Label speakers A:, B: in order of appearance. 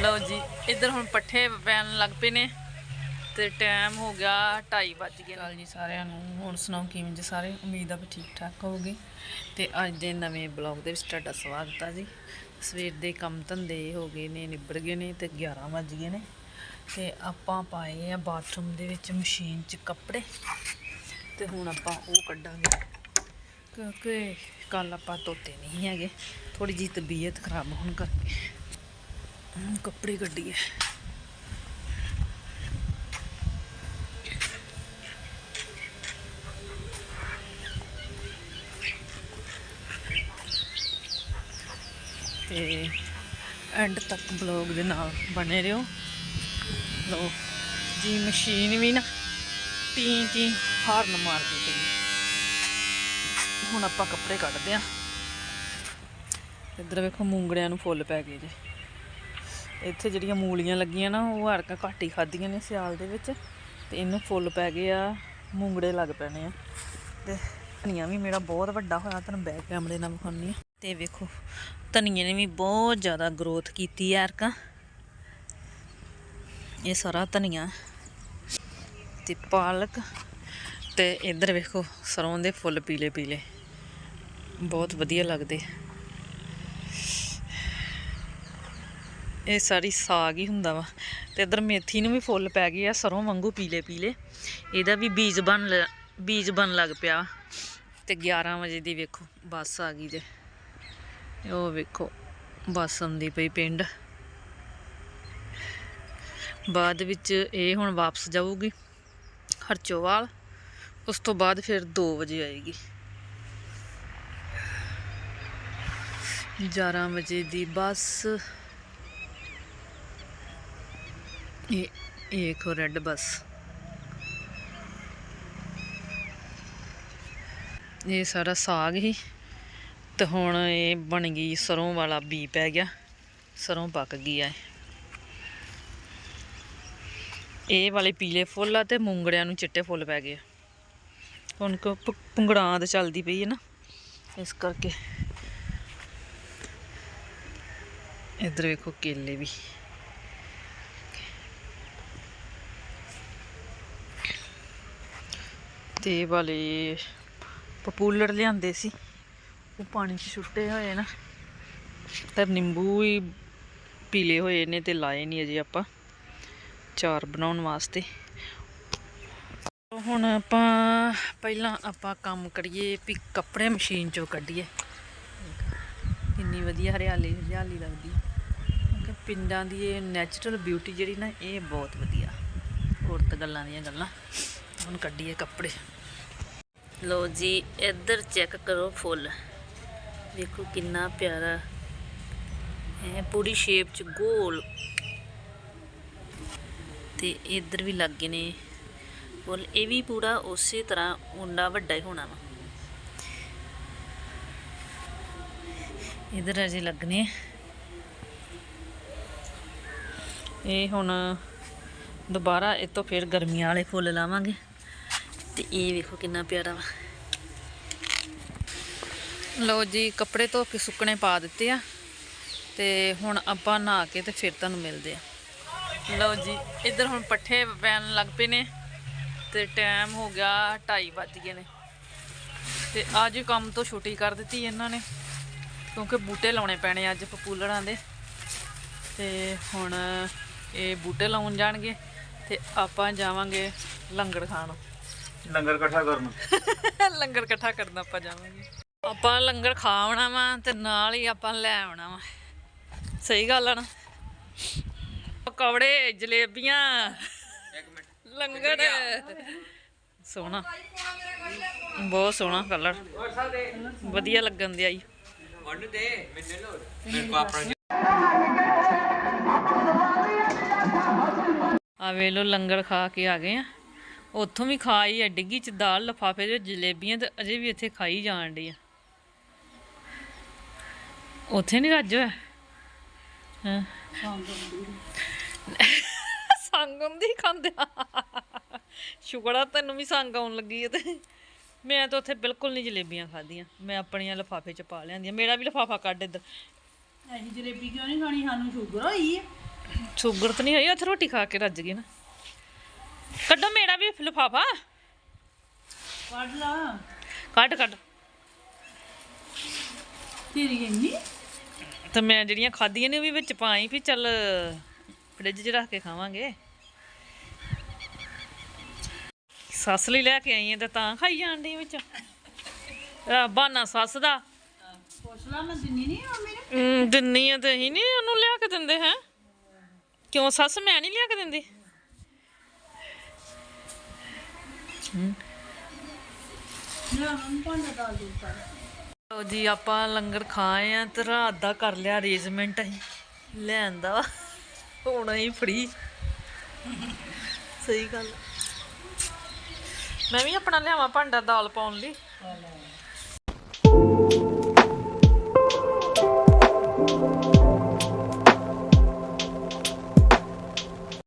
A: ਲਓ ਜੀ, ਇੱਧਰ ਹੁਣ ਪੱਠੇ ਪੈਣ ਲੱਗ ਪਏ ਨੇ ਤੇ ਟਾਈਮ ਹੋ ਗਿਆ 2:30 ਵੱਜ ਗਏ ਨਾਲ ਜੀ ਸਾਰਿਆਂ ਨੂੰ ਹੁਣ ਸੁਣਾਓ ਕਿਵੇਂ ਜੀ ਸਾਰੇ? ਉਮੀਦ ਆ ਵੀ ਠੀਕ ਠਾਕ ਹੋਵੋਗੇ। ਤੇ ਅੱਜ ਦੇ ਨਵੇਂ ਬਲੌਗ ਦੇ ਵਿੱਚ ਤੁਹਾਡਾ ਸਵਾਗਤ ਆ ਜੀ। ਸਵੇਰ ਦੇ ਕੰਮ ਧੰਦੇ ਹੋ ਗਏ ਨੇ, ਨਿਬੜ ਗਏ ਨੇ ਤੇ 11 ਵੱਜ ਗਏ ਨੇ। ਤੇ ਆਪਾਂ ਪਾਏ ਆ ਬਾਥਰੂਮ ਦੇ ਵਿੱਚ ਮਸ਼ੀਨ 'ਚ ਕੱਪੜੇ। ਤੇ ਹੁਣ ਆਪਾਂ ਉਹ ਕੱਢਾਂਗੇ। ਕਿਉਂਕਿ ਕੱਲ ਆਪਾਂ ਧੋਤੇ ਨਹੀਂ ਹੈਗੇ। ਥੋੜੀ ਜਿਹੀ ਤਬੀਅਤ ਖਰਾਬ ਹੋਣ ਕਰਕੇ। ਕੱਪੜੇ ਕੱਢੀਏ। ਤੇ ਐਂਡ ਤੱਕ ਬਲੌਗ ਦੇ ਨਾਲ ਬਣੇ ਰਹੋ। ਲੋ ਜੀ ਮਸ਼ੀਨ ਵੀ ਨਾ ਟੀ ਟੀ ਹਾਰਨ ਮਾਰਦੀ ਪਈ। ਹੁਣ ਆਪਾਂ ਕੱਪੜੇ ਕੱਢਦੇ ਆ। ਇੱਧਰ ਵੇਖੋ ਮੂੰਗੜਿਆਂ ਨੂੰ ਫੁੱਲ ਪੈ ਗਏ ਜੇ। ਇੱਥੇ ਜਿਹੜੀਆਂ ਮੂਲੀਆਂ ਲੱਗੀਆਂ ਨਾ, ਉਹ ਹੜਕਾਂ ਘੱਟ ਹੀ ਖਾਧੀਆਂ ਨੇ ਸਿਆਲ ਦੇ ਵਿੱਚ। ਤੇ ਇਹਨੂੰ ਫੁੱਲ ਪੈ ਗਏ ਆ ਮੂੰਗੜੇ ਲੱਗ ਪੈਣੇ ਆ। ਤੇ ਧਨੀਆ ਵੀ ਮੇਰਾ ਬਹੁਤ ਵੱਡਾ ਹੋਇਆ, ਤੁਹਾਨੂੰ ਬੈਕ ਕੈਮਰੇ ਨਾਲ ਵਿਖਾਉਣੀ ਆ ਤੇ ਵੇਖੋ, ਧਨੀਏ ਨੇ ਵੀ ਬਹੁਤ ਜ਼ਿਆਦਾ ਗਰੋਥ ਕੀਤੀ ਆ ਹੜਕਾਂ। ਇਹ ਸਾਰਾ ਧਨੀਆ ਤੇ ਪਾਲਕ ਤੇ ਇੱਧਰ ਵੇਖੋ, ਸਰੋਂ ਦੇ ਫੁੱਲ ਪੀਲੇ ਪੀਲੇ ਬਹੁਤ ਵਧੀਆ ਲੱਗਦੇ। ਇਹ ਸਾਰੀ ਸਾਗ ਹੀ ਹੁੰਦਾ ਵਾ ਤੇ ਇੱਧਰ ਮੇਥੀ ਨੂੰ ਵੀ ਫੁੱਲ ਪੈ ਗਏ ਆ, ਸਰੋਂ ਵਾਂਗੂ ਪੀਲੇ ਪੀਲੇ। ਇਹਦਾ ਵੀ ਬੀਜ ਬਣ ਲ- ਬੀਜ ਬਣ ਲੱਗ ਪਿਆ। ਤੇ 11 ਵਜੇ ਦੀ ਵੇਖੋ, ਬੱਸ ਆ ਗਈ ਜੇ। ਉਹ ਵੇਖੋ, ਬੱਸ ਆਉਂਦੀ ਪਈ ਪਿੰਡ। ਬਾਅਦ ਵਿੱਚ ਇਹ ਹੁਣ ਵਾਪਸ ਜਾਊਗੀ ਹਰਚੋਵਾਲ। ਉਸ ਤੋਂ ਬਾਅਦ ਫਿਰ 2 ਵਜੇ ਆਏਗੀ। 11 ਵਜੇ ਦੀ ਬੱਸ। ਇਹ ਇਹ ਇੱਕ ਰੈੱਡ ਬੱਸ ਇਹ ਸਾਰਾ ਸਾਗ ਹੀ। ਤੇ ਹੁਣ ਇਹ ਬਣ ਗਈ, ਸਰੋਂ ਵਾਲਾ ਬੀ ਪੈ ਗਿਆ। ਸਰੋਂ ਪੱਕ ਗਈ ਆ ਇਹ। ਵਾਲੇ ਪੀਲੇ ਫੁੱਲ ਆ ਤੇ ਮੂੰਗੜਿਆਂ ਨੂੰ ਚਿੱਟੇ ਫੁੱਲ ਪੈ ਗਏ ਆ। ਹੁਣ ਕੋ ਪੁੰਗੜਾਂ ਤੇ ਚੱਲਦੀ ਪਈ ਹੈ ਨਾ। ਇਸ ਕਰਕੇ। ਇੱਧਰ ਵੇਖੋ ਕੇਲੇ ਵੀ। ਤੇ ਵਾਲੇ ਪਪੂਲਰ ਲਿਆਂਦੇ ਸੀ। ਉਹ ਪਾਣੀ 'ਚ ਛੁੱਟੇ ਹੋਏ ਨਾ। ਤਾਂ ਨਿੰਬੂ ਵੀ ਪੀਲੇ ਹੋਏ ਨੇ ਤੇ ਲਾਏ ਨਹੀਂ ਅਜੇ ਆਪਾਂ ਚਾਰ ਬਣਾਉਣ ਵਾਸਤੇ। ਹੁਣ ਆਪਾਂ ਪਹਿਲਾਂ ਆਪਾਂ ਕੰਮ ਕਰੀਏ ਵੀ ਕੱਪੜੇ ਮਸ਼ੀਨ ਚੋਂ ਕੱਢੀਏ। ਕਿੰਨੀ ਵਧੀਆ ਹਰਿਆਲੀ ਹਰਿਆਲੀ ਲੱਗਦੀ। ਹੈ ਪਿੰਡਾਂ ਦੀ ਇਹ ਨੈਚੁਰਲ ਬਿਊਟੀ ਜਿਹੜੀ ਨਾ, ਇਹ ਬਹੁਤ ਵਧੀਆ। ਔਰਤ ਗੱਲਾਂ ਦੀਆਂ ਗੱਲਾਂ। ਹੁਣ ਕੱਢੀਏ ਕੱਪੜੇ। ਲੋ ਜੀ, ਇੱਧਰ ਚੈੱਕ ਕਰੋ ਫੁੱਲ। ਵੇਖੋ ਕਿੰਨਾ ਪਿਆਰਾ ਹੈ, ਪੂਰੀ ਸ਼ੇਪ ਚ ਗੋਲ। ਤੇ ਇੱਧਰ ਵੀ ਲੱਗੇ ਨੇ ਫੁੱਲ। ਇਹ ਵੀ ਪੂਰਾ ਉਸੇ ਤਰ੍ਹਾਂ ਉਂਡਾ ਵੱਡਾ ਹੀ ਹੋਣਾ ਵਾ। ਇਧਰ ਅਜੇ ਲੱਗਨੇ। ਇਹ ਹੁਣ ਦੁਬਾਰਾ ਇਹ ਤੋਂ ਫਿਰ ਗਰਮੀਆਂ ਵਾਲੇ ਫੁੱਲ ਲਾਵਾਂਗੇ। ਤੇ ਇਹ ਵੇਖੋ ਕਿੰਨਾ ਪਿਆਰਾ ਵਾ। ਲਓ ਜੀ, ਕੱਪੜੇ ਧੋ ਕੇ ਸੁੱਕਣੇ ਪਾ ਦਿੱਤੇ ਆ। ਤੇ ਹੁਣ ਆਪਾਂ ਨਹਾ ਕੇ ਤੇ ਫਿਰ ਤੁਹਾਨੂੰ ਮਿਲਦੇ ਆ। ਲਓ ਜੀ, ਇੱਧਰ ਹੁਣ ਪੱਠੇ ਪੈਣ ਲੱਗ ਪਏ ਨੇ। ਤੇ ਟਾਈਮ ਹੋ ਗਿਆ 2:30 ਵੱਜ ਗਏ ਨੇ। ਤੇ ਅੱਜ ਕੰਮ ਤੋਂ ਛੁੱਟੀ ਕਰ ਦਿੱਤੀ ਇਹਨਾਂ ਨੇ, ਕਿਉਂਕਿ ਬੂਟੇ ਲਾਉਣੇ ਪੈਣੇ ਅੱਜ ਪਪੂਲਰਾਂ ਦੇ। ਤੇ ਹੁਣ ਇਹ ਬੂਟੇ ਲਾਉਣ ਜਾਣਗੇ ਤੇ ਆਪਾਂ ਜਾਵਾਂਗੇ ਲੰਗਰ ਖਾਣ।
B: ਲੰਗਰ ਇਕੱਠਾ ਕਰਨ।
A: ਲੰਗਰ ਇਕੱਠਾ ਕਰਨ ਆਪਾਂ ਜਾਵਾਂਗੇ। ਆਪਾਂ ਲੰਗਰ ਖਾ ਆਉਣਾ ਵਾ ਤੇ ਨਾਲ ਹੀ ਆਪਾਂ ਲੈ ਆਉਣਾ ਵਾ। ਸਹੀ ਗੱਲ ਆ ਨਾ? ਪਕੌੜੇ ਜਲੇਬੀਆਂ। ਲੰਗਰ। ਸੋਹਣਾ। ਬਹੁਤ ਸੋਹਣਾ ਕਲਰ। ਵਧੀਆ ਲੱਗਣ ਦਿਆ ਜੀ। ਆ ਵੇਲੋ ਲੰਗਰ ਖਾ ਕੇ ਆ ਗਏ ਆ। ਉੱਥੋਂ ਵੀ ਖਾਈ ਆ ਡਿੱਗੀ ਚ ਦਾਲ ਲਫਾਫੇ ਦੇ ਜਲੇਬੀਆਂ ਤੇ ਅਜੇ ਵੀ ਇੱਥੇ ਖਾਈ ਜਾਣ ਡਈ ਆ। ਉੱਥੇ ਨਹੀਂ ਰੱਜ ਹੋਇਆ? ਹਾਂ? ਸੰਗ ਹੁੰਦੀ ਖਾਂਦੇ। ਸ਼ੁਕਰ ਤੈਨੂੰ ਵੀ ਸੰਗ ਆਉਣ ਲੱਗੀ ਤੇ। ਮੈਂ ਤਾਂ ਉੱਥੇ ਬਿਲਕੁਲ ਨਹੀਂ ਜਲੇਬੀਆਂ ਖਾਧੀਆਂ। ਮੈਂ ਆਪਣੀਆਂ ਲਫਾਫੇ ਚ ਪਾ ਲਿਆਂਦੀਆਂ। ਮੇਰਾ ਵੀ ਲਫਾਫਾ ਕੱਢ ਇੱਧਰ।
C: ਅਸੀਂ ਜਲੇਬੀ ਕਿਉਂ ਨਹੀਂ ਖਾਣੀ? ਸਾਨੂੰ ਸ਼ੂਗਰ ਹੋਈ ਹੈ
A: ਸ਼ੂਗਰ ਤਾਂ ਨਹੀਂ ਹੋਈ ਉੱਥੇ ਰੋਟੀ ਖਾ ਕੇ ਰੱਜ ਗਈ ਨਾ। ਕੱਢੋ ਮੇਰਾ ਵੀ ਲਿਫਾਫਾ।
C: ਕੱਢ ਲਾ।
A: ਕੱਢ ਕੱਢ
C: ਤੇਰੀ ਇੰਨੀ?
A: ਤੇ ਮੈਂ ਜਿਹੜੀਆਂ ਖਾਧੀਆਂ ਨੇ ਉਹ ਵੀ ਵਿੱਚ ਪਾਈ ਵੀ ਚੱਲ ਫ੍ਰਿਜ 'ਚ ਰੱਖ ਕੇ ਖਾਵਾਂਗੇ। ਸੱਸ ਲਈ ਲੈ ਕੇ ਆਈ ਆ ਤੇ ਤਾਂ ਖਾਈ ਜਾਂਦੀ ਵਿੱਚ। ਆਹ ਬਹਾਨਾ ਸੱਸ ਦਾ।
C: ਪੁੱਛ ਲਾ ਮੈਂ ਦਿੰਨੀ ਨਹੀਂ ਆ ਮੇਰੇ।
A: ਹਮ, ਦਿੰਨੀ ਆ ਤੇ ਹੀ ਨਹੀਂ ਉਹਨੂੰ ਲਿਆ ਕੇ ਦਿੰਦੇ ਹੈ। ਕਿਉਂ ਸੱਸ ਮੈਂ ਨਹੀਂ ਲਿਆ ਕੇ ਦਿੰਦੀ?
C: ਨਾ ਮੈਂ
A: ਜੀ, ਆਪਾਂ ਲੰਗਰ ਖਾਏ ਆ ਤੇ ਰਾਤ ਦਾ ਕਰ ਲਿਆ ਅਰੇਂਜਮੈਂਟ ਅਸੀਂ। ਲੈਂਦਾ ਵਾ ਹੁਣ ਹੀ ਫ੍ਰੀ ਸਹੀ ਗੱਲ। ਮੈਂ ਵੀ ਆਪਣਾ ਲਿਆਵਾਂ ਭਾਂਡਾ ਦਾਲ ਪਾਉਣ ਲਈ।